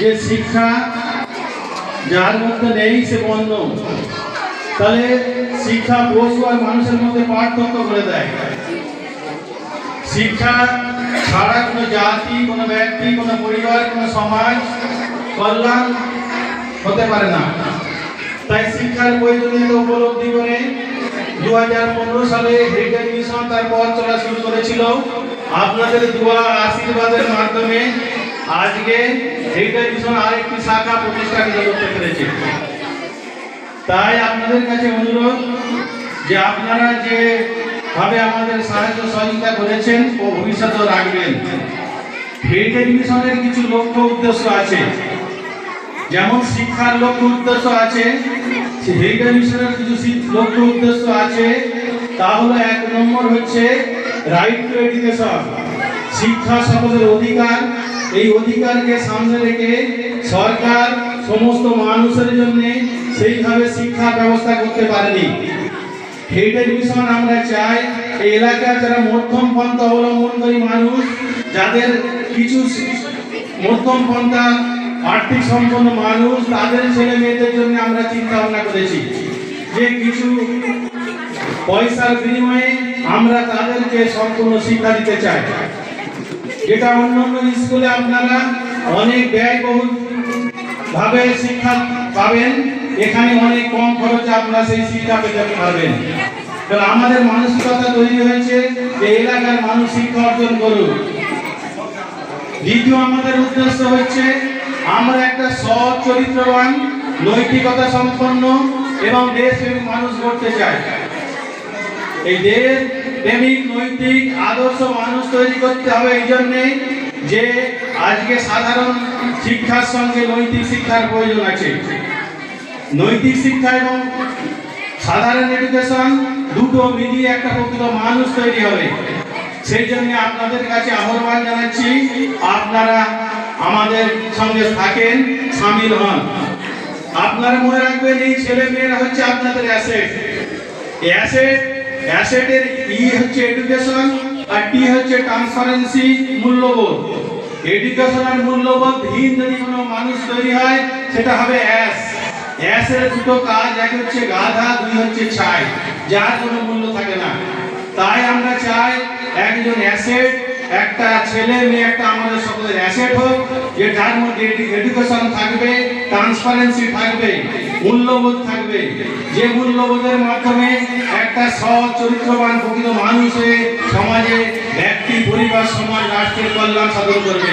যে শিক্ষা যার মধ্যে নেই, সে বন্ধ। তাহলে শিক্ষা পশু আর মানুষের মধ্যে পার্থক্য করে দেয়। শিক্ষা ছাড়া কোনো জাতি, কোনো ব্যক্তি, কোনো পরিবার, কোনো সমাজ কল্যাণ হতে পারে না। তাই শিক্ষার প্রয়োজনীয়তা উপলব্ধি করে দু হাজার পনেরো সালে হেরিটেজ মিশন তার পথ চলা শুরু করেছিল। আপনাদের দোয়া আশীর্বাদের মাধ্যমে আজকে হেরিটেজ মিশন আরেকটি শাখা প্রতিষ্ঠানিত করতে পেরেছে। তাই আপনাদের কাছে অনুরোধ যে আপনারা যে ভাবে আমাদের সাহায্য সহযোগিতা করেছেন ও ভবিষ্যতেও রাখবেন হেরিটেজ মিশনের কিছু লক্ষ্য উদ্দেশ্য আছে। যেমন শিক্ষার লক্ষ্য উদ্দেশ্য আছে হেরিটেজ মিশনের কিছু লক্ষ্য উদ্দেশ্য আছে, তা হলো এক নম্বর হচ্ছে রাইট টু এডুকেশন শিক্ষা সকলের অধিকার। এই অধিকারকে সামনে রেখে সরকার সমস্ত মানুষের জন্য সেইভাবে শিক্ষা ব্যবস্থা করতে পারেনি। মিশন আমরা চাই, এই এলাকার যারা মধ্যম পন্থা অবলম্বনকারী মানুষ, যাদের কিছু মধ্যম পন্থা আর্থিক সম্পন্ন মানুষ, তাদের ছেলে মেয়েদের জন্য আমরা চিন্তা ভাবনা করেছি যে কিছু পয়সার বিনিময়ে আমরা তাদেরকে সম্পূর্ণ শিক্ষা দিতে চাই। যেটা অন্য অন্য স্কুলে আপনারা অনেক ব্যয়বহুল ভাবে শিক্ষা পাবেন, এখানে অনেক কম খরচে আপনারা সেই শিক্ষা পেতে পারবেন। কারণ আমাদের মানসিকতা তৈরি হয়েছে যে এলাকার মানুষ শিক্ষা অর্জন করুক। দ্বিতীয় আমাদের উদ্দেশ্য হচ্ছে, আমরা একটা সৎ, চরিত্রবান, নৈতিকতা সম্পন্ন এবং দেশ মানুষ গড়তে চাই। এই দেশ প্রেমিক, নৈতিক, আদর্শ মানুষ তৈরি করতে হবে এই জন্যে যে আজকে সাধারণ শিক্ষার সঙ্গে নৈতিক শিক্ষার প্রয়োজন আছে। নৈতিক শিক্ষা এবং সাধারণ এডুকেশন দুটো মিলিয়ে একটা প্রকৃত মানুষ তৈরি হবে। সেই জন্য আপনাদের কাছে আহ্বান জানাচ্ছি, আপনারা আমাদের সঙ্গে থাকেন, সামিল হন। আপনারা মনে রাখবেন এই ছেলে মেয়েরা হচ্ছে আপনাদের অ্যাসেট অ্যাসেট অ্যাসেটের ই হচ্ছে এডুকেশন আর টি হচ্ছে ট্রান্সপারেন্সি মূল্যবোধ। এডুকেশন আর মূল্যবোধহীন যদি কোনো মানুষ তৈরি হয়, সেটা হবে অ্যাস অ্যাসের দুটো কাজ, এক হচ্ছে গাধা, দুই হচ্ছে ছাই। যার কোনো মূল্য থাকে না। তাই আমরা চাই একজন অ্যাসেট একটা ছেলে মেয়ে একটা আমাদের সকলের অ্যাসেট হোক, যে যার মধ্যে এডুকেশন থাকবে ট্রান্সপারেন্সি থাকবে, মূল্যবোধ থাকবে, যে মূল্যবোধের মাধ্যমে একটা সৎ, চরিত্রবান, প্রকৃত মানুষ হয়ে সমাজে ব্যক্তি, পরিবার, সমাজ, রাষ্ট্রের কল্যাণ সাধন করবে।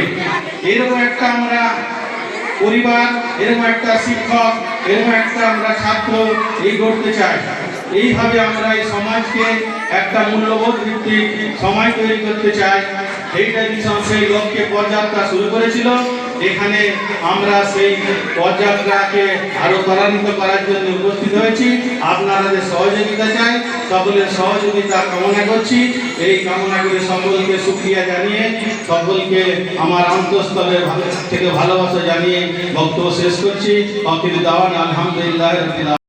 এরকম একটা আমরা পরিবার, এরকম একটা শিক্ষক, এরকম একটা আমরা ছাত্র এই গড়তে চাই। এইভাবে আমরা এই সমাজকে একটা মূল্যবোধ ভিত্তিক সমাজ তৈরি করতে চাই। এইটা মিশন সেই লক্ষ্যে পদযাত্রা শুরু করেছিল? এখানে আমরা সেই পদযাত্রাকে আরও ত্বরান্বিত করার জন্য উপস্থিত হয়েছি। আপনারা যে সহযোগিতা চাই, সকলের সহযোগিতা কামনা করছি। এই কামনা করে সকলকে সুক্রিয়া জানিয়ে, সকলকে আমার অন্তঃস্থলের থেকে ভালোবাসা জানিয়ে বক্তব্য শেষ করছি। অকিল দাওয়ান, আলহামদুলিল্লাহ